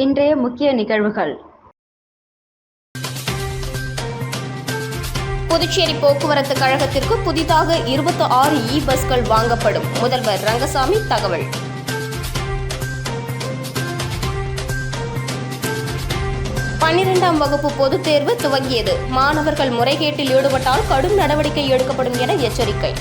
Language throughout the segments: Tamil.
இன்றைய முக்கிய நிகழ்வுகள். புதுச்சேரி போக்குவரத்து கழகத்திற்கு புதிதாக இருபத்தி ஆறு இ பஸ்கள் வாங்கப்படும். முதல்வர் ரங்கசாமி தகவல். பன்னிரெண்டாம் வகுப்பு பொதுத் தேர்வு துவங்கியது. மாணவர்கள் முறைகேட்டில் ஈடுபட்டால் கடும் நடவடிக்கை எடுக்கப்படும் என எச்சரிக்கை.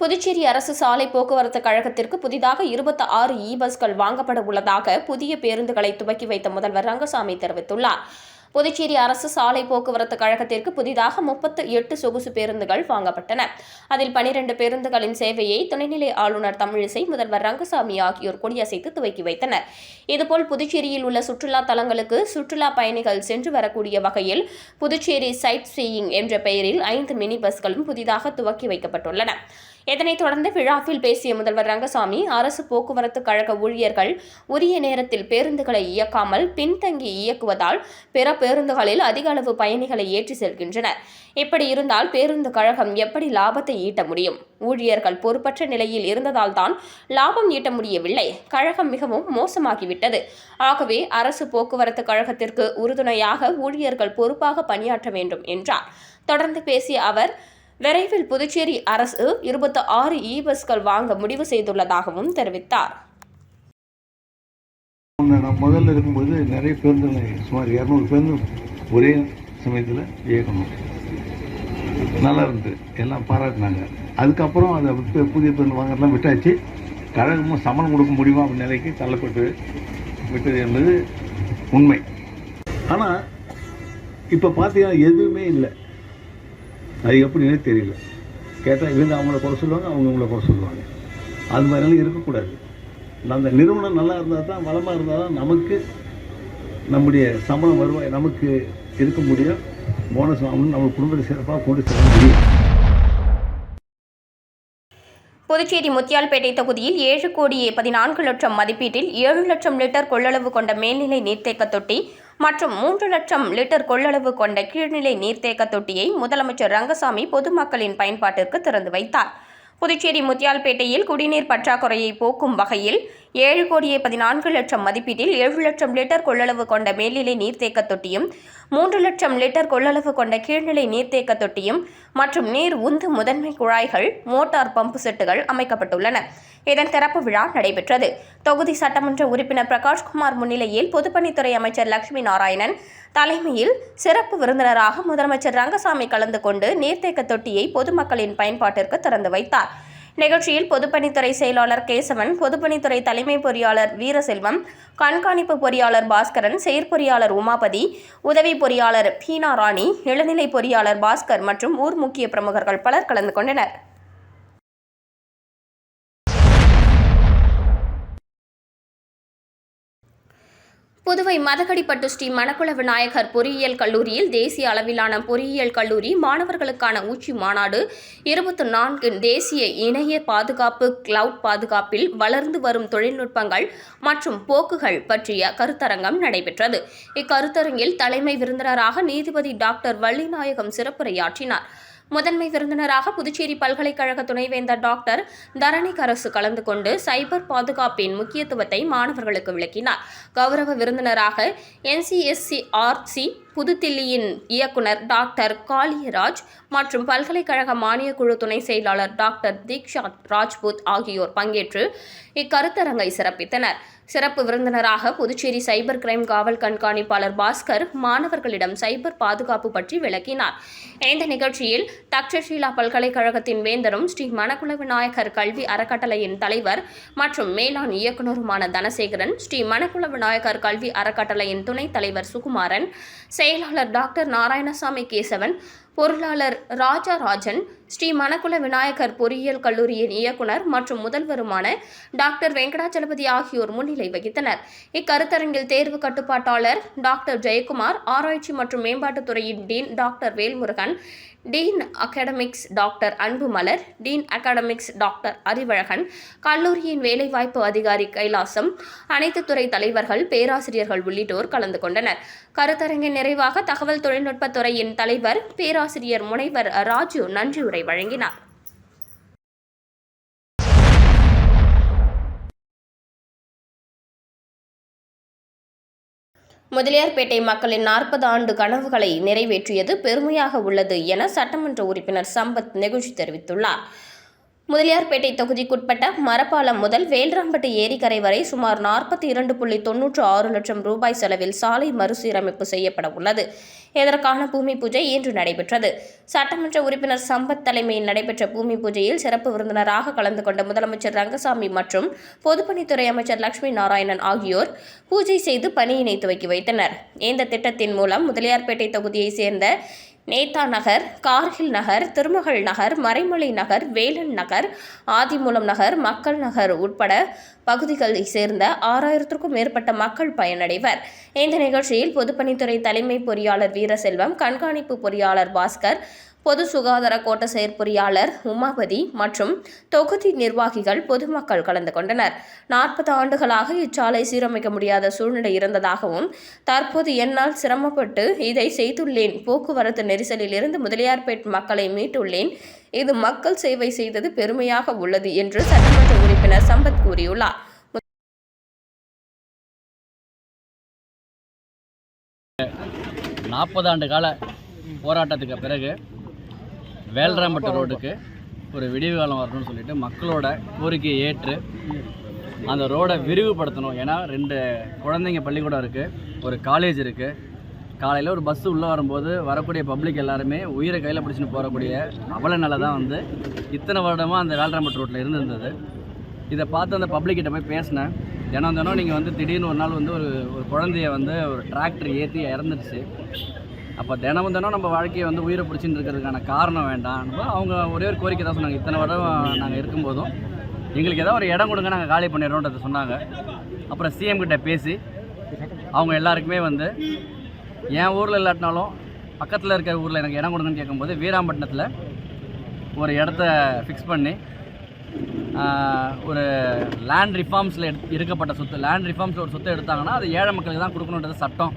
புதுச்சேரி அரசு சாலை போக்குவரத்து கழகத்திற்கு புதிதாக இருபத்தி ஆறு இ பஸ்கள் வாங்கப்பட உள்ளதாக புதிய பேருந்துகளை துவக்கி வைத்த முதல்வர் ரங்கசாமி தெரிவித்துள்ளார். புதுச்சேரி அரசு சாலை போக்குவரத்து கழகத்திற்கு புதிதாக முப்பத்து எட்டு சொகுசு பேருந்துகள் வாங்கப்பட்டன. அதில் பனிரெண்டு பேருந்துகளின் சேவையை துணைநிலை ஆளுநர் தமிழிசை முதல்வர் ரங்கசாமி ஆகியோர் கொடியசைத்து துவக்கி வைத்தனர். இதுபோல் புதுச்சேரியில் உள்ள சுற்றுலா தலங்களுக்கு சுற்றுலா பயணிகள் சென்று வரக்கூடிய வகையில் புதுச்சேரி சைட் சீயிங் என்ற பெயரில் ஐந்து மினி பஸ்களும் புதிதாக துவக்கி வைக்கப்பட்டுள்ளன. இதனைத் தொடர்ந்து விழாவில் பேசிய முதல்வர் ரங்கசாமி அரசு போக்குவரத்து கழக ஊழியர்கள் உரிய நேரத்தில் பேருந்துகளை இயக்காமல் பின்தங்கி இயக்குவதால் பிற பேருந்துகளில் அதிக அளவு பயணிகளை ஏற்றி செல்கின்றனர். இப்படி இருந்தால் பேருந்து கழகம் எப்படி லாபத்தை ஈட்ட முடியும்? ஊழியர்கள் பொறுப்பற்ற நிலையில் இருந்ததால் தான் லாபம் ஈட்ட முடியவில்லை. கழகம் மிகவும் மோசமாகிவிட்டது. ஆகவே அரசு போக்குவரத்து கழகத்திற்கு உறுதுணையாக ஊழியர்கள் பொறுப்பாக பணியாற்ற வேண்டும் என்றார். தொடர்ந்து பேசிய அவர் விரைவில் புதுச்சேரி அரசு இருபத்தி ஆறு இ பஸ்கள் வாங்க முடிவு செய்துள்ளதாகவும் தெரிவித்தார். நான் முதல்ல இருக்கும்போது நிறைய பேருந்துகளை சுமார் இரநூறு பேருந்து ஒரே சமயத்தில் இயக்கணும். நல்லா இருந்தது. எல்லாம் பாராட்டினாங்க. அதுக்கப்புறம் அதை விட்டு புதிய பேருந்து வாங்குறதுலாம் விட்டாச்சு. கழகமும் சமணம் கொடுக்க முடியுமா அப்படி நிலைக்கு தள்ளப்பட்டு விட்டது என்பது உண்மை. ஆனால் இப்போ பார்த்தீங்கன்னா எதுவுமே இல்லை. அது எப்படின்னே தெரியல. கேட்டால் இவங்க அவங்கள குறை சொல்லுவாங்க அவங்க உங்களை குறை சொல்லுவாங்க. அது மாதிரிலாம் இருக்கக்கூடாது. அந்த நிறுவனம் நல்லா இருந்தால் தான் வளமாக இருந்தால் தான் நமக்கு நம்முடைய சம்பளம் வருவாய் நமக்கு இருக்க முடியும். போனஸ் வாங்கணும் நம்ம குடும்பத்தை சிறப்பாக கொண்டு செல்ல முடியும். புதுச்சேரி முத்தியால்பேட்டை தொகுதியில் ஏழு கோடியே பதினான்கு லட்சம் மதிப்பீட்டில் ஏழு லட்சம் லிட்டர் கொள்ளளவு கொண்ட மேல்நிலை நீர்த்தேக்க தொட்டி மற்றும் மூன்று லட்சம் லிட்டர் கொள்ளளவு கொண்ட கீழ்நிலை நீர்த்தேக்க தொட்டியை முதலமைச்சர் ரங்கசாமி பொதுமக்களின் பயன்பாட்டிற்கு திறந்து வைத்தார். புதுச்சேரி முத்தியால்பேட்டையில் குடிநீர் பற்றாக்குறையை போக்கும் வகையில் ஏழு கோடியே பதினான்கு லட்சம் மதிப்பீட்டில் ஏழு லட்சம் லிட்டர் கொள்ளளவு கொண்ட மேல்நிலை நீர்த்தேக்க தொட்டியும் மூன்று லட்சம் லிட்டர் கொள்ளளவு கொண்ட கீழ்நிலை நீர்த்தேக்க தொட்டியும் மற்றும் நீர் உந்து முதன்மை குழாய்கள் மோட்டார் பம்பு செட்டுகள் அமைக்கப்பட்டுள்ளன. இதன் திறப்பு விழா நடைபெற்றது. தொகுதி சட்டமன்ற உறுப்பினர் பிரகாஷ்குமார் முன்னிலையில் பொதுப்பணித்துறை அமைச்சர் லட்சுமி நாராயணன் தலைமையில் சிறப்பு விருந்தினராக முதலமைச்சர் ரங்கசாமி கலந்து கொண்டு நீர்த்தேக்க தொட்டியை பொதுமக்களின் பயன்பாட்டிற்கு திறந்து வைத்தார். நிகழ்ச்சியில் பொதுப்பணித்துறை செயலாளர் கேசவன் பொதுப்பணித்துறை தலைமை பொறியாளர் வீரசெல்வம் கண்காணிப்பு பொறியாளர் பாஸ்கரன் செயற்பொறியாளர் உமாபதி உதவி பொறியாளர் பீனா ராணி இளநிலை பொறியாளர் பாஸ்கர் மற்றும் ஊர் முக்கிய பிரமுகர்கள் பலர் கலந்து கொண்டனர். புதுவை மதகடிப்பட்டு ஸ்ரீ மணக்குள விநாயகர் பொறியியல் கல்லூரியில் தேசிய அளவிலான பொறியியல் கல்லூரி மாணவர்களுக்கான உச்சி மாநாடு இருபத்தி நான்கு தேசிய இணைய பாதுகாப்பு கிளவுட் பாதுகாப்பில் வளர்ந்து வரும் தொழில்நுட்பங்கள் மற்றும் போக்குகள் பற்றிய கருத்தரங்கம் நடைபெற்றது. இக்கருத்தரங்கில் தலைமை விருந்தினராக நீதிபதி டாக்டர் வள்ளிநாயகம் சிறப்புரையாற்றினார். முதன்மை விருந்தினராக புதுச்சேரி பல்கலைக்கழக துணைவேந்தர் டாக்டர் தரணிகரசு கலந்து கொண்டு சைபர் பாதுகாப்பின் முக்கியத்துவத்தை மாணவர்களுக்கு விளக்கினார். கௌரவ விருந்தினராக என்சிஎஸ்சிஆர்சி புதுதில்லியின் இயக்குனர் டாக்டர் காளியராஜ் மற்றும் பல்கலைக்கழக மானியக்குழு துணை செயலாளர் டாக்டர் தீக்ஷா ராஜ்புத் ஆகியோர் பங்கேற்று இக்கருத்தரங்கை சிறப்பித்தனர். சிறப்பு விருந்தினராக புதுச்சேரி சைபர் கிரைம் காவல் கண்காணிப்பாளர் பாஸ்கர் மாணவர்களிடம் சைபர் பாதுகாப்பு பற்றி விளக்கினார். இந்த நிகழ்ச்சியில் தக்ஷஷீலா பல்கலைக்கழகத்தின் வேந்தரும் ஸ்ரீ மணக்குள விநாயகர் கல்வி அறக்கட்டளையின் தலைவர் மற்றும் மேலாண் இயக்குநருமான தனசேகரன் ஸ்ரீ மணக்குள விநாயகர் கல்வி அறக்கட்டளையின் துணைத் தலைவர் சுகுமாரன் செயலாளர் டாக்டர் நாராயணசாமி கேசவன் பொருளாளர் ராஜாராஜன் ஸ்ரீ மணக்குல விநாயகர் பொறியியல் கல்லூரியின் இயக்குனர் மற்றும் முதல்வருமான டாக்டர் வெங்கடாச்சலபதி ஆகியோர் முன்னிலை வகித்தனர். இக்கருத்தரங்கில் தேர்வு கட்டுப்பாட்டாளர் டாக்டர் ஜெயக்குமார் ஆராய்ச்சி மற்றும் மேம்பாட்டுத்துறையின் dean doctor Velmurugan dean academics doctor Anbumalar dean academics doctor Arivazhagan கல்லூரியின் வேலைவாய்ப்பு அதிகாரி கைலாசம் அனைத்து துறை தலைவர்கள் பேராசிரியர்கள் உள்ளிட்டோர் கலந்து கொண்டனர். கருத்தரங்கின் நிறைவாக தகவல் தொழில்நுட்பத் துறையின் தலைவர் பேராசிரியர் முனைவர் ராஜு நன்றியுரை வழங்கினார். முதலியார்பேட்டை மக்களின் நாற்பது ஆண்டு கனவுகளை நிறைவேற்றியது பெருமையாக உள்ளது என சட்டமன்ற உறுப்பினர் சம்பத் நெகிழ்ச்சி தெரிவித்துள்ளார். முதலியார்பேட்டை தொகுதிக்குட்பட்ட மரப்பாலம் முதல் வேல்ராம்பட்டு ஏரிக்கரை வரை சுமார் நாற்பத்தி இரண்டு புள்ளி தொன்னூற்று ஆறு லட்சம் ரூபாய் செலவில் சாலை மறுசீரமைப்பு செய்யப்பட உள்ளது. இதற்கான பூமி பூஜை இன்று நடைபெற்றது. சட்டமன்ற உறுப்பினர் சம்பத் தலைமையில் நடைபெற்ற பூமி பூஜையில் சிறப்பு விருந்தினராக கலந்து கொண்ட முதலமைச்சர் ரங்கசாமி மற்றும் பொதுப்பணித்துறை அமைச்சர் லட்சுமி நாராயணன் ஆகியோர் பூஜை செய்து பணியினை துவக்கி வைத்தனர். இந்த திட்டத்தின் மூலம் முதலியார்பேட்டை தொகுதியைச் சேர்ந்த நேதா நகர் கார்கில் நகர் திருமகள் நகர் மறைமலை நகர் வேலன் நகர் ஆதிமூலம் நகர் மக்கள் நகர் உட்பட பகுதிகளைச் சேர்ந்த ஆறாயிரத்திற்கும் மேற்பட்ட மக்கள் பயனடைவர். இந்த நிகழ்ச்சியில் பொதுப்பணித்துறை தலைமை பொறியாளர் வீரசெல்வம் கண்காணிப்பு பொறியாளர் பாஸ்கர் பொது சுகாதார கோட்ட செயற்பொறியாளர் உமாபதி மற்றும் தொகுதி நிர்வாகிகள் பொதுமக்கள் கலந்து கொண்டனர். நாற்பது ஆண்டுகளாக இச்சாலை சீரமைக்க முடியாத சூழ்நிலை இருந்ததாகவும் தற்போது என்னால் சிரமப்பட்டு இதை செய்துள்ளேன். போக்குவரத்து நெரிசலில் இருந்து முதலியார்பேட் மக்களை மீட்டுள்ளேன். இது மக்கள் சேவை செய்தது பெருமையாக உள்ளது என்று சட்டமன்ற உறுப்பினர் சம்பத் கூறியுள்ளார். நாற்பது ஆண்டு கால போராட்டத்துக்கு பிறகு வேல்ராம்பட்டு ரோடுக்கு ஒரு விடிவு காலம் வரணும்னு சொல்லிட்டு மக்களோட கோரிக்கையை ஏற்று அந்த ரோடை விரிவுபடுத்தணும். ஏன்னா ரெண்டு குழந்தைங்க பள்ளிக்கூடம் இருக்குது ஒரு காலேஜ் இருக்குது காலையில் ஒரு பஸ்ஸு உள்ளே வரும்போது வரக்கூடிய பப்ளிக் எல்லாருமே உயிரை கையில் பிடிச்சின்னு போகக்கூடிய அவல நிலை தான் வந்து இத்தனை வருடமாக அந்த வேல்ராம்பட்டு ரோட்டில் இருந்திருந்தது. இதை பார்த்து அந்த பப்ளிக் கிட்ட போய் பேசினேன். தினம் தினம் நீங்கள் வந்து திடீர்னு ஒரு நாள் வந்து ஒரு ஒரு குழந்தைய வந்து ஒரு டிராக்டர் ஏற்றி இறந்துடுச்சு அப்போ தினமும் தினம் நம்ம வாழ்க்கையை வந்து உயிரை பிடிச்சின்னு இருக்கிறதுக்கான காரணம் வேண்டாம். அவங்க ஒரே ஒரு கோரிக்கை தான் சொன்னாங்க. இத்தனை வருடம் நாங்கள் இருக்கும்போதும் எங்களுக்கு ஏதோ ஒரு இடம் கொடுங்க நாங்கள் காலி பண்ணிடுறோன்றதை சொன்னாங்க. அப்புறம் சிஎம் கிட்ட பேசி அவங்க எல்லாருக்குமே வந்து என் ஊரில் இல்லாட்டினாலும் பக்கத்தில் இருக்கிற ஊரில் எனக்கு இடம் கொடுங்கன்னு கேட்கும்போது வீராம்பட்டினத்தில் ஒரு இடத்த ஃபிக்ஸ் பண்ணி ஒரு லேண்ட் ரிஃபார்ம்ஸில் இருக்கப்பட்ட சொத்து லேண்ட் ரிஃபார்ம்ஸில் ஒரு சொத்தை எடுத்தாங்கன்னா அது ஏழை மக்களுக்கு தான் கொடுக்கணுன்றது சட்டம்.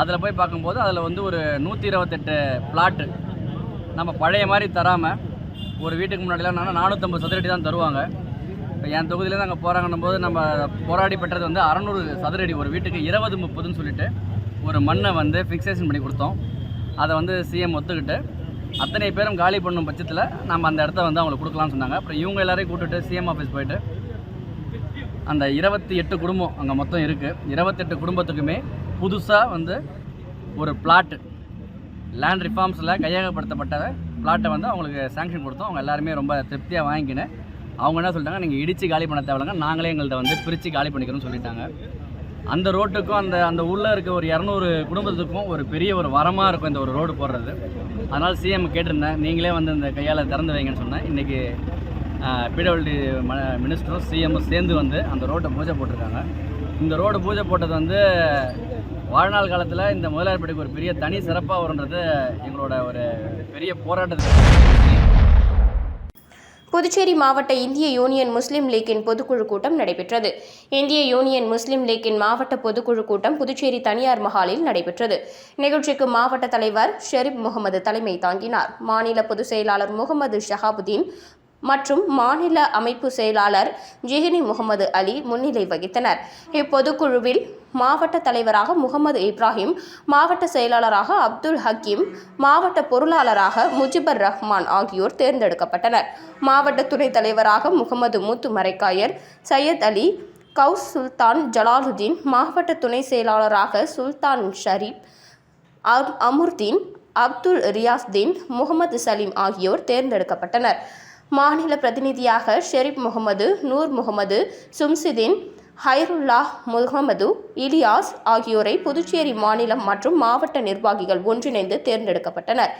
அதில் போய் பார்க்கும்போது அதில் வந்து ஒரு நூற்றி இருபத்தெட்டு பிளாட்டு நம்ம பழைய மாதிரி தராமல் ஒரு வீட்டுக்கு முன்னாடிலாம் என்னன்னா நானூற்றம்பது சதுரடி தான் தருவாங்க. இப்போ என் தொகுதியிலேருந்து அங்கே போகிறாங்கன்னும் போது நம்ம போராடி பெற்றது வந்து அறநூறு சதுரடி ஒரு வீட்டுக்கு இருபது முப்பதுன்னு சொல்லிட்டு ஒரு மண்ணை வந்து ஃபிக்ஸேஷன் பண்ணி கொடுத்தோம். அதை வந்து சிஎம் ஒத்துக்கிட்டு அத்தனை பேரும் காலி பண்ணும் பட்சத்தில் நம்ம அந்த இடத்த வந்து அவங்களுக்கு கொடுக்கலாம்னு சொன்னாங்க. அப்புறம் இவங்க எல்லாரையும் கூப்பிட்டுட்டு சிஎம் ஆஃபீஸ் போயிட்டு அந்த இருபத்தி எட்டு குடும்பம் அங்கே மொத்தம் இருக்குது இருபத்தெட்டு குடும்பத்துக்குமே புதுசாக வந்து ஒரு பிளாட்டு லேண்ட் ரிஃபார்ம்ஸில் கையகப்படுத்தப்பட்ட பிளாட்டை வந்து அவங்களுக்கு சேங்ஷன் கொடுத்தோம். அவங்க எல்லாருமே ரொம்ப திருப்தியாக வாங்கினு அவங்க என்ன சொல்லிட்டாங்க? நீங்கள் இடித்து காலி பண்ண தேவையில்லைங்க. நாங்களே எங்கள்கிட்ட வந்து பிரித்து காலி பண்ணிக்கிறோம்னு சொல்லிட்டாங்க. அந்த ரோட்டுக்கும் அந்த அந்த உள்ளே இருக்க ஒரு இரநூறு குடும்பத்துக்கும் ஒரு பெரிய ஒரு வரமாக இருக்கும் இந்த ஒரு ரோடு போடுறது. அதனால் சிஎம் கேட்டிருந்தேன். நீங்களே வந்து இந்த கையால் திறந்து வைங்கன்னு சொன்னேன். இன்றைக்கி பிடபிள்யூடி மினிஸ்டரும் சிஎம்மும் சேர்ந்து வந்து அந்த ரோட்டை பூஜை போட்டிருக்காங்க. இந்த ரோடு பூஜை போட்டது வந்து வாழ்நாள் காலத்தில் இந்த முதலாளிப்படைக்கு ஒரு பெரிய தனி சிறப்பாக வருன்றது எங்களோட ஒரு பெரிய போராட்டத்துக்கு புதுச்சேரி மாவட்ட இந்திய யூனியன் முஸ்லீம் லீக்கின் பொதுக்குழு கூட்டம் நடைபெற்றது. இந்திய யூனியன் முஸ்லீம் லீக்கின் மாவட்ட பொதுக்குழு கூட்டம் புதுச்சேரி தனியார் மஹாலில் நடைபெற்றது. நிகழ்ச்சிக்கு மாவட்ட தலைவர் ஷெரீப் முகமது தலைமை தாங்கினார். மாநில பொதுச் செயலாளர் முகமது ஷஹாபுதீன் மற்றும் மாநில அமைப்பு செயலாளர் ஜிஹினி முகமது அலி முன்னிலை வகித்தனர். இப்பொதுக்குழுவில் மாவட்ட தலைவராக முகமது இப்ராஹிம் மாவட்ட செயலாளராக அப்துல் ஹக்கீம் மாவட்ட பொருளாளராக முஜிபர் ரஹ்மான் ஆகியோர் தேர்ந்தெடுக்கப்பட்டனர். மாவட்ட துணைத் தலைவராக முகமது முத்து மரைக்காயர் சையத் அலி கவுஸ் சுல்தான் ஜலாலுதீன் மாவட்ட துணை செயலாளராக சுல்தான் ஷரீப் அம் அமுர்தீன் அப்துல் ரியாஸ்தீன் முகமது சலீம் ஆகியோர் தேர்ந்தெடுக்கப்பட்டனர். மாநில பிரதிநிதியாக ஷெரீப் முகமது நூர் முகமது சும்சிதீன் ஹைருல்லா முகமது இலியாஸ் ஆகியோரை புதுச்சேரி மாநிலம் மற்றும் மாவட்ட நிர்வாகிகள் ஒன்றிணைந்து தேர்ந்தெடுக்கப்பட்டனர்.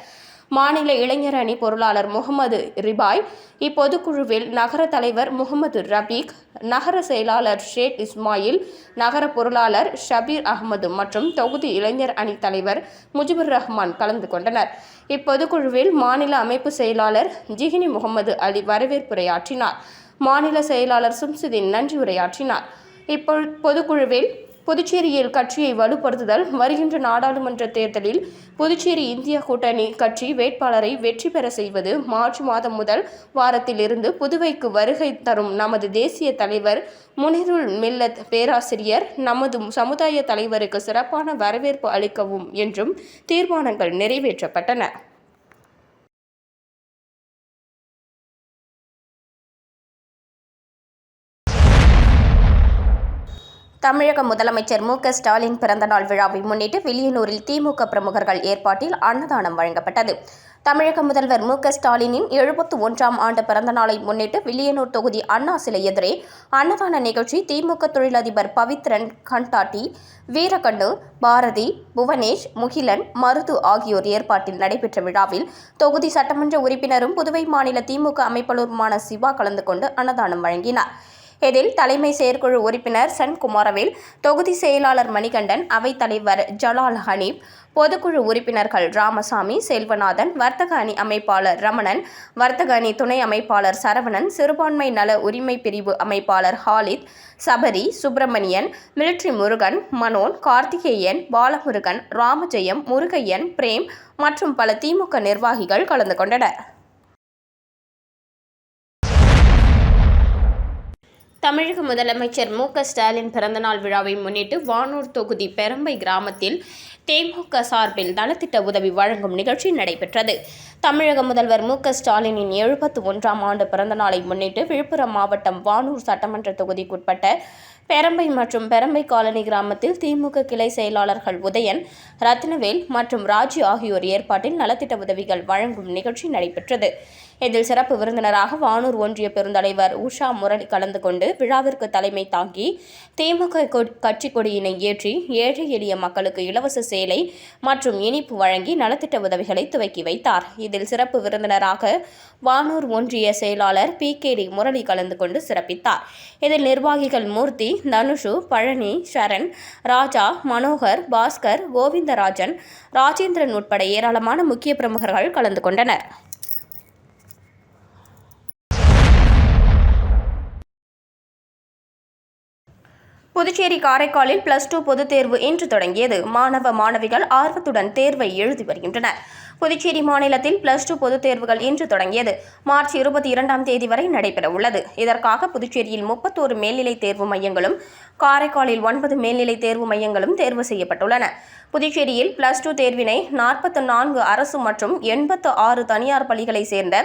மாநில இளைஞர் அணி பொருளாளர் முகமது ரிபாய் இப்பொதுக்குழுவில் நகர தலைவர் முகமது ரபீக் நகர செயலாளர் ஷேக் இஸ்மாயில் நகர பொருளாளர் ஷபீர் அகமது மற்றும் தொகுதி இளைஞர் அணி தலைவர் முஜிபுர் ரஹ்மான் கலந்து கொண்டனர். இப்பொதுக்குழுவில் மாநில அமைப்பு செயலாளர் ஜிகினி முகமது அலி வரவேற்புரையாற்றினார். மாநில செயலாளர் சும்சுதீன் நன்றி உரையாற்றினார். இப்போ பொதுக்குழுவில் புதுச்சேரியில் கட்சியை வலுப்படுத்துதல் வருகின்ற நாடாளுமன்ற தேர்தலில் புதுச்சேரி இந்திய கூட்டணி கட்சி வேட்பாளரை வெற்றி பெற செய்வது மார்ச் மாதம் முதல் வாரத்திலிருந்து புதுவைக்கு வருகை தரும் நமது தேசிய தலைவர் முனிருல் மில்லத் பேராசிரியர் நமது சமுதாய தலைவருக்கு சிறப்பான வரவேற்பு அளிக்கவும் என்றும் தீர்மானங்கள் நிறைவேற்றப்பட்டன. தமிழக முதலமைச்சர் மு க ஸ்டாலின் பிறந்தநாள் விழாவை முன்னிட்டு வில்லியனூரில் திமுக பிரமுகர்கள் ஏற்பாட்டில் அன்னதானம் வழங்கப்பட்டது. தமிழக முதல்வர் மு க ஸ்டாலினின் எழுபத்து ஒன்றாம் ஆண்டு பிறந்தநாளை முன்னிட்டு வில்லியனூர் தொகுதி அண்ணா சிலை எதிரே அன்னதான நிகழ்ச்சி திமுக தொழிலதிபர் பவித்ரன் கண்டாட்டி வீரகண்ணு பாரதி புவனேஷ் முகிலன் மருது ஆகியோர் ஏற்பாட்டில் நடைபெற்ற விழாவில் தொகுதி சட்டமன்ற உறுப்பினரும் புதுவை மாநில திமுக அமைப்பாளருமான சிவா கலந்து கொண்டு அன்னதானம் வழங்கினார். இதில் தலைமை செயற்குழு உறுப்பினர் சன் குமாரவேல் தொகுதி செயலாளர் மணிகண்டன் அவைத்தலைவர் ஜலால் ஹனீப் பொதுக்குழு உறுப்பினர்கள் ராமசாமி செல்வநாதன் வர்த்தக அணி அமைப்பாளர் ரமணன் வர்த்தக அணி துணை அமைப்பாளர் சரவணன் சிறுபான்மை நல உரிமை பிரிவு அமைப்பாளர் ஹாலித் சபரி சுப்பிரமணியன் மிலிட்ரி முருகன் மனோன் கார்த்திகேயன் பாலமுருகன் ராமஜெயம் முருகையன் பிரேம் மற்றும் பல திமுக நிர்வாகிகள் கலந்து கொண்டனர். தமிழக முதலமைச்சர் மு க ஸ்டாலின் பிறந்தநாள் விழாவை முன்னிட்டு வானூர் தொகுதி பெரம்பை கிராமத்தில் தேமுக சார்பில் நலத்திட்ட உதவி வழங்கும் நிகழ்ச்சி நடைபெற்றது. தமிழக முதல்வர் மு க ஸ்டாலினின் எழுபத்து ஒன்றாம் ஆண்டு பிறந்தநாளை முன்னிட்டு விழுப்புரம் மாவட்டம் வானூர் சட்டமன்ற தொகுதிக்குட்பட்ட பெரம்பை மற்றும் பெரம்பை காலனி கிராமத்தில் திமுக கிளை செயலாளர்கள் உதயன் ரத்னவேல் மற்றும் ராஜு ஆகியோர் ஏற்பாட்டில் நலத்திட்ட உதவிகள் வழங்கும் நிகழ்ச்சி நடைபெற்றது. இதில் சிறப்பு விருந்தினராக வானூர் ஒன்றிய பெருந்தலைவர் உஷா முரளி கலந்து கொண்டு விழாவிற்கு தலைமை தாங்கி திமுக கட்சி கொடியினை ஏற்றி ஏழை எளிய மக்களுக்கு இலவச சேலை மற்றும் இனிப்பு வழங்கி நலத்திட்ட உதவிகளை துவக்கி வைத்தார். இதில் சிறப்பு விருந்தினராக வானூர் ஒன்றிய செயலாளர் பி கே டி முரளி கலந்து கொண்டு சிறப்பித்தார். இதில் நிர்வாகிகள் மூர்த்தி தனுஷு பழனி சரண் ராஜா மனோகர் பாஸ்கர் கோவிந்தராஜன் ராஜேந்திரன் உட்பட ஏராளமான முக்கிய பிரமுகர்கள் கலந்து கொண்டனர். புதுச்சேரி காரைக்காலில் பிளஸ் டூ பொதுத் தேர்வு இன்று தொடங்கியது. மாணவ மாணவிகள் ஆர்வத்துடன் தேர்வை எழுதி வருகின்றனர். புதுச்சேரி மாநிலத்தில் பிளஸ் டூ பொதுத் தேர்வுகள் இன்று தொடங்கியது. மார்ச் இருபத்தி இரண்டாம் தேதி வரை நடைபெற உள்ளது. இதற்காக புதுச்சேரியில் முப்பத்தோரு மேல்நிலை தேர்வு மையங்களும் காரைக்காலில் ஒன்பது மேல்நிலை தேர்வு மையங்களும் தேர்வு செய்யப்பட்டுள்ளன. புதுச்சேரியில் பிளஸ் டூ தேர்வினை நாற்பத்து நான்கு அரசு மற்றும் எண்பத்து ஆறு தனியார் பள்ளிகளைச் சேர்ந்த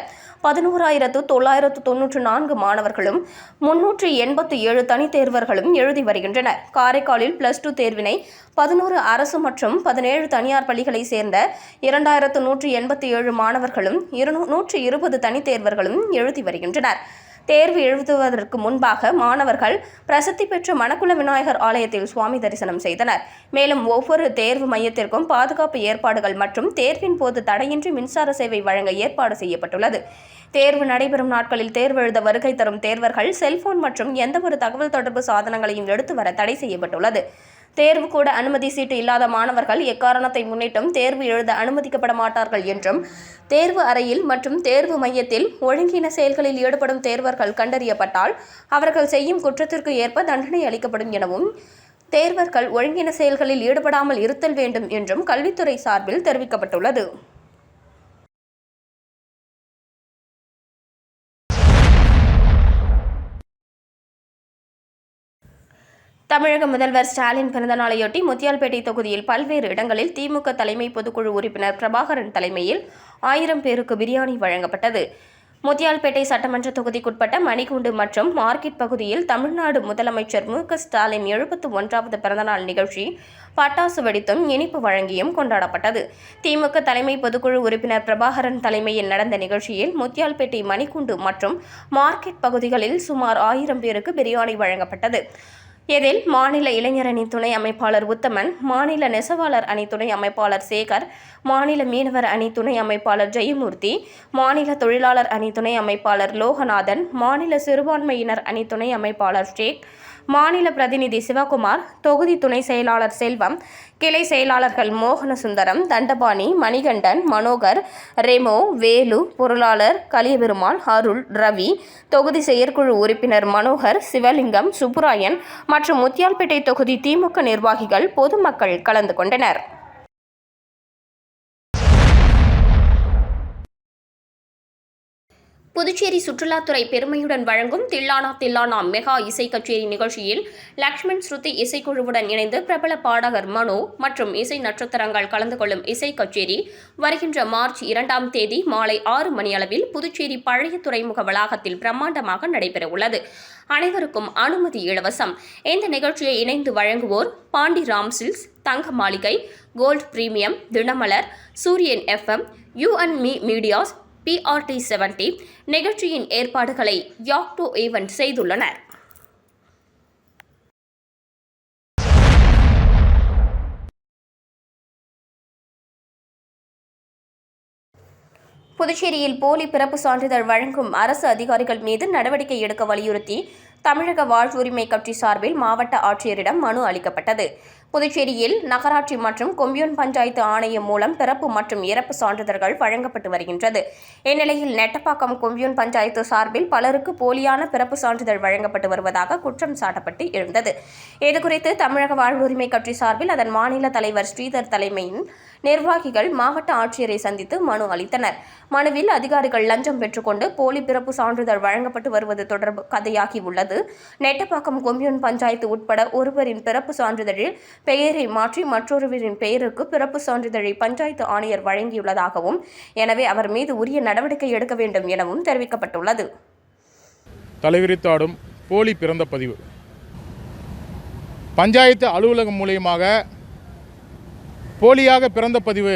பதினோராயிரத்து தொள்ளாயிரத்து தொன்னூற்று நான்கு மாணவர்களும் முன்னூற்று எண்பத்து ஏழு தனித்தேர்வர்களும் எழுதி வருகின்றனர். காரைக்காலில் பிளஸ் டூ தேர்வினை பதினோரு அரசு மற்றும் பதினேழு தனியார் பள்ளிகளைச் சேர்ந்த இரண்டாயிரத்து நூற்று எண்பத்தி ஏழு மாணவர்களும் இருநூ நூற்று இருபது தனித்தேர்வர்களும் எழுதி வருகின்றனர். தேர்வு எழுதுவதற்கு முன்பாக மாணவர்கள் பிரசித்தி பெற்ற மணக்குள விநாயகர் ஆலயத்தில் சுவாமி தரிசனம் செய்தனர். மேலும் ஒவ்வொரு தேர்வு மையத்திற்கும் பாதுகாப்பு ஏற்பாடுகள் மற்றும் தேர்வின் போது தடையின்றி மின்சார சேவை வழங்க ஏற்பாடு செய்யப்பட்டுள்ளது. தேர்வு நடைபெறும் நாட்களில் தேர்வு எழுத வருகை தரும் தேர்வர்கள் செல்போன் மற்றும் எந்தவொரு தகவல் தொடர்பு சாதனங்களையும் எடுத்து வர தடை செய்யப்பட்டுள்ளது. தேர்வு கூட அனுமதி சீட்டு இல்லாத மாணவர்கள் எக்காரணத்தை முன்னிட்டும் தேர்வு எழுத அனுமதிக்கப்பட மாட்டார்கள் என்றும் தேர்வு அறையில் மற்றும் தேர்வு மையத்தில் ஒழுங்கின செயல்களில் ஈடுபடும் தேர்வர்கள் கண்டறியப்பட்டால் அவர்கள் செய்யும் குற்றத்திற்கு ஏற்ப தண்டனை அளிக்கப்படும் எனவும் தேர்வர்கள் ஒழுங்கின செயல்களில் ஈடுபடாமல் இருத்தல் வேண்டும் என்றும் கல்வித்துறை சார்பில் தெரிவிக்கப்பட்டுள்ளது. தமிழக முதல்வர் ஸ்டாலின் பிறந்தநாளையொட்டி முத்தியால்பேட்டை தொகுதியில் பல்வேறு இடங்களில் திமுக தலைமை பொதுக்குழு உறுப்பினர் பிரபாகரன் தலைமையில் ஆயிரம் பேருக்கு பிரியாணி வழங்கப்பட்டது. முத்தியால்பேட்டை சட்டமன்ற தொகுதிக்குட்பட்ட மணிகுண்டு மற்றும் மார்க்கெட் பகுதியில் தமிழ்நாடு முதலமைச்சர் மு க ஸ்டாலின் எழுபத்து ஒன்றாவது பிறந்தநாள் நிகழ்ச்சி பட்டாசு வெடித்தும் இனிப்பு வழங்கியும் கொண்டாடப்பட்டது. திமுக தலைமை பொதுக்குழு உறுப்பினர் பிரபாகரன் தலைமையில் நடந்த நிகழ்ச்சியில் முத்தியால்பேட்டை மணிகுண்டு மற்றும் மார்க்கெட் பகுதிகளில் சுமார் ஆயிரம் பேருக்கு பிரியாணி வழங்கப்பட்டது. இதில் மாநில இளைஞர் அணி துணை அமைப்பாளர் உத்தமன் மாநில நெசவாளர் அணி துணை அமைப்பாளர் சேகர் மாநில மீனவர் அணி துணை அமைப்பாளர் ஜெயமூர்த்தி மாநில தொழிலாளர் அணி துணை அமைப்பாளர் லோகநாதன் மாநில சிறுபான்மையினர் அணி துணை அமைப்பாளர் ஷேக் மாநில பிரதிநிதி சிவகுமார் தொகுதி துணை செயலாளர் செல்வம் கிளை செயலாளர்கள் மோகனசுந்தரம் தண்டபாணி மணிகண்டன் மனோகர் ரெமோ வேலு பொருளாளர் கலியபெருமாள் அருள் ரவி தொகுதி செயற்குழு உறுப்பினர் மனோகர் சிவலிங்கம் சுப்புராயன் மற்றும் முத்தியால்பேட்டை தொகுதி திமுக நிர்வாகிகள் பொதுமக்கள் கலந்து கொண்டனர். புதுச்சேரி சுற்றுலாத்துறை பெருமையுடன் வழங்கும் தில்லானா தில்லானா மெகா இசை கச்சேரி நிகழ்ச்சியில் லக்ஷ்மண் ஸ்ருதி இசைக்குழுவுடன் இணைந்து பிரபல பாடகர் மனோ மற்றும் இசை நட்சத்திரங்கள் கலந்து கொள்ளும் இசை கச்சேரி வருகின்ற மார்ச் இரண்டாம் தேதி மாலை ஆறு மணியளவில் புதுச்சேரி பழைய துறைமுக வளாகத்தில் பிரம்மாண்டமாக நடைபெறவுள்ளது. அனைவருக்கும் அனுமதி இலவசம். இந்த நிகழ்ச்சியை இணைந்து வழங்குவோர் பாண்டி ராம்சில்ஸ் தங்க மாளிகை gold premium Dinamalar Suryan FM you and me medias PRT seventy நிகழ்ச்சியின் ஏற்பாடுகளை யாக்டோ ஈவென்ட் செய்துள்ளனர். புதுச்சேரியில் போலி பிறப்பு சான்றிதழ் வழங்கும் அரசு அதிகாரிகள் மீது நடவடிக்கை எடுக்க வலியுறுத்தி தமிழக வாழ்வுரிமை கட்சி சார்பில் மாவட்ட ஆட்சியரிடம் மனு அளிக்கப்பட்டது. புதுச்சேரியில் நகராட்சி மற்றும் கொம்யூன் பஞ்சாயத்து ஆணையம் மூலம் பிறப்பு மற்றும் இறப்பு சான்றிதழ்கள் வழங்கப்பட்டு வருகின்றது. இந்நிலையில் நெட்டப்பாக்கம் கொம்யூன் பஞ்சாயத்து சார்பில் பலருக்கு போலியான பிறப்பு சான்றிதழ் வழங்கப்பட்டு வருவதாக குற்றம் சாட்டப்பட்டு எழுந்தது இதுகுறித்து தமிழக வாழ்வுரிமை கட்சி சார்பில் அதன் மாநில தலைவர் ஸ்ரீதர் தலைமையின் நிர்வாகிகள் மாவட்ட ஆட்சியரை சந்தித்து மனு அளித்தனர். மனுவில் அதிகாரிகள் லஞ்சம் பெற்றுக்கொண்டு போலி பிறப்பு சான்றிதழ் வழங்கப்பட்டு வருவது தொடர்பு கதையாகி உள்ளது. நெட்டப்பாக்கம் கொம்யூன் பஞ்சாயத்து உட்பட ஒருவரின் பிறப்பு சான்றிதழில் பெயரை மாற்றி மற்றொருவரின் பெயருக்கு பிறப்பு சான்றிதழை பஞ்சாயத்து ஆணையர் வழங்கியுள்ளதாகவும் எனவே அவர் மீது உரிய நடவடிக்கை எடுக்க வேண்டும் எனவும் தெரிவிக்கப்பட்டுள்ளது. தலைவிரித்தாடும் போலி பிறந்த பதிவு. பஞ்சாயத்து அலுவலகம் மூலியமாக போலியாக பிறந்த பதிவு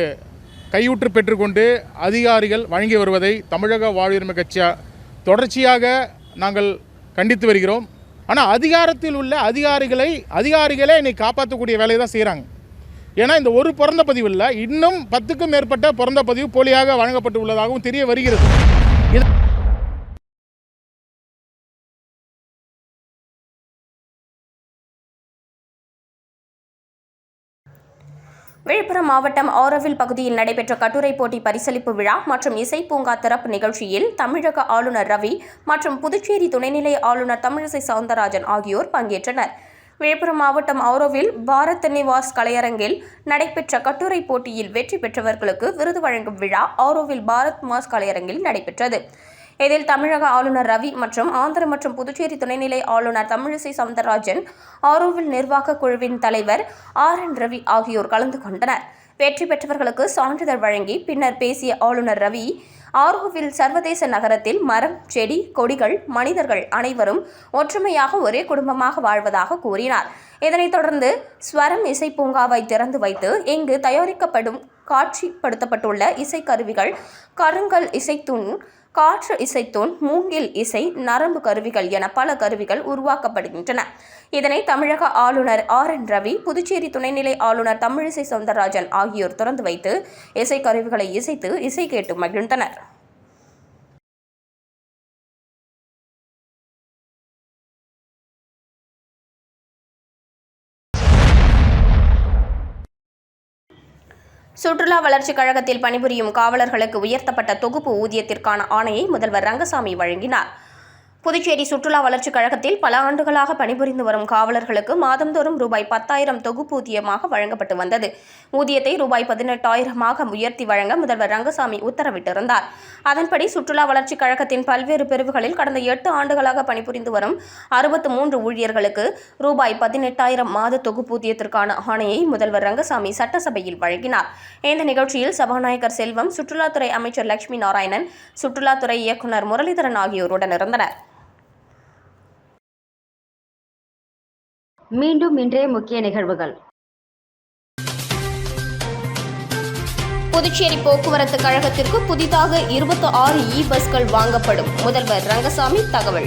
கையூற்று பெற்றுக்கொண்டு அதிகாரிகள் வழங்கி வருவதை தமிழக வாழ்வுரிமை கட்சியா தொடர்ச்சியாக நாங்கள் கண்டித்து வருகிறோம். ஆனால் அதிகாரத்தில் உள்ள அதிகாரிகளை அதிகாரிகளே இன்னைக்கு காப்பாற்றக்கூடிய வேலையை தான் செய்கிறாங்க ஏன்னா இந்த ஒரு பிறந்த பதிவு இல்லை இன்னும் பத்துக்கும் மேற்பட்ட பிறந்த பதிவு போலியாக வழங்கப்பட்டு உள்ளதாகவும் தெரிய வருகிறது. விழுப்புரம் மாவட்டம் ஆரோவில் பகுதியில் நடைபெற்ற கட்டுரை போட்டி பரிசளிப்பு விழா மற்றும் இசை பூங்கா திறப்பு நிகழ்ச்சியில் தமிழக ஆளுநர் ரவி மற்றும் புதுச்சேரி துணைநிலை ஆளுநர் தமிழிசை சவுந்தரராஜன் ஆகியோர் பங்கேற்றனர். விழுப்புரம் மாவட்டம் ஆரோவில் பாரத் நிவாஸ் கலையரங்கில் நடைபெற்ற கட்டுரை போட்டியில் வெற்றி பெற்றவர்களுக்கு விருது வழங்கும் விழா ஆரோவில் பாரத் மாஸ் கலையரங்கில் நடைபெற்றது. இதில் தமிழக ஆளுநர் ரவி மற்றும் ஆந்திர மற்றும் புதுச்சேரி துணைநிலை ஆளுநர் தமிழிசை சவுந்தரராஜன் ஆரோவில் நிர்வாக குழுவின் தலைவர் ஆர் என் ரவி ஆகியோர் கலந்து கொண்டனர். வெற்றி பெற்றவர்களுக்கு சான்றிதழ் வழங்கி பின்னர் பேசிய ஆளுநர் ரவி ஆரோவில் சர்வதேச நகரத்தில் மரம் செடி கொடிகள் மனிதர்கள் அனைவரும் ஒற்றுமையாக ஒரே குடும்பமாக வாழ்வதாக கூறினார். இதனைத் தொடர்ந்து ஸ்வரம் இசை பூங்காவை திறந்து வைத்து இங்கு தயாரிக்கப்படும் காட்சிப்படுத்தப்பட்டுள்ள இசைக்கருவிகள் கருங்கல் இசைத்துண் காற்று இசைத்தோன் மூங்கில் இசை நரம்பு கருவிகள் என பல கருவிகள் உருவாக்கப்படுகின்றன. இதனை தமிழக ஆளுநர் ஆர் என் ரவி புதுச்சேரி துணைநிலை ஆளுநர் தமிழிசை சவுந்தரராஜன் ஆகியோர் திறந்து வைத்து இசைக்கருவிகளை இசைத்து இசை கேட்டு மகிழ்ந்தனர். சுற்றுலா வளர்ச்சிக் கழகத்தில் பணிபுரியும் காவலர்களுக்கு உயர்த்தப்பட்ட தொகுப்பு ஊதியத்திற்கான ஆணையை முதல்வர் ரங்கசாமி வழங்கினார். புதுச்சேரி சுற்றுலா வளர்ச்சிக் கழகத்தில் பல ஆண்டுகளாக பணிபுரிந்து வரும் காவலர்களுக்கு மாதந்தோறும் ரூபாய் பத்தாயிரம் தொகுப்பூதியமாக வழங்கப்பட்டு வந்தது. ஊதியத்தை ரூபாய் பதினெட்டாயிரமாக உயர்த்தி வழங்க முதல்வர் ரங்கசாமி உத்தரவிட்டிருந்தார். அதன்படி சுற்றுலா வளர்ச்சிக் கழகத்தின் பல்வேறு பிரிவுகளில் கடந்த எட்டு ஆண்டுகளாக பணிபுரிந்து வரும் அறுபத்து மூன்று ஊழியர்களுக்கு ரூபாய் பதினெட்டாயிரம் மாத தொகுப்பூதியத்திற்கான ஆணையை முதல்வர் ரங்கசாமி சட்டசபையில் வழங்கினார். இந்த நிகழ்ச்சியில் சபாநாயகர் செல்வம் சுற்றுலாத்துறை அமைச்சர் லட்சுமி நாராயணன் சுற்றுலாத்துறை இயக்குநர் முரளிதரன் ஆகியோருடன் இருந்தனர். மீண்டும் இன்றைய முக்கிய நிகழ்வுகள். புதுச்சேரி போக்குவரத்து கழகத்திற்கு புதிதாக இருபத்தி ஆறு இ பஸ்கள் வாங்கப்படும். முதல்வர் ரங்கசாமி தகவல்.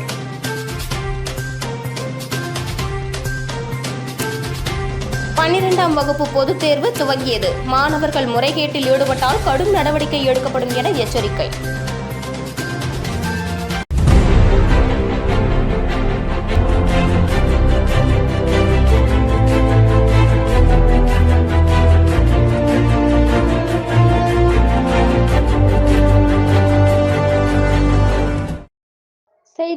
பன்னிரெண்டாம் வகுப்பு பொதுத் தேர்வு துவங்கியது. மாணவர்கள் முறைகேட்டில் ஈடுபட்டால் கடும் நடவடிக்கை எடுக்கப்படும் என எச்சரிக்கை.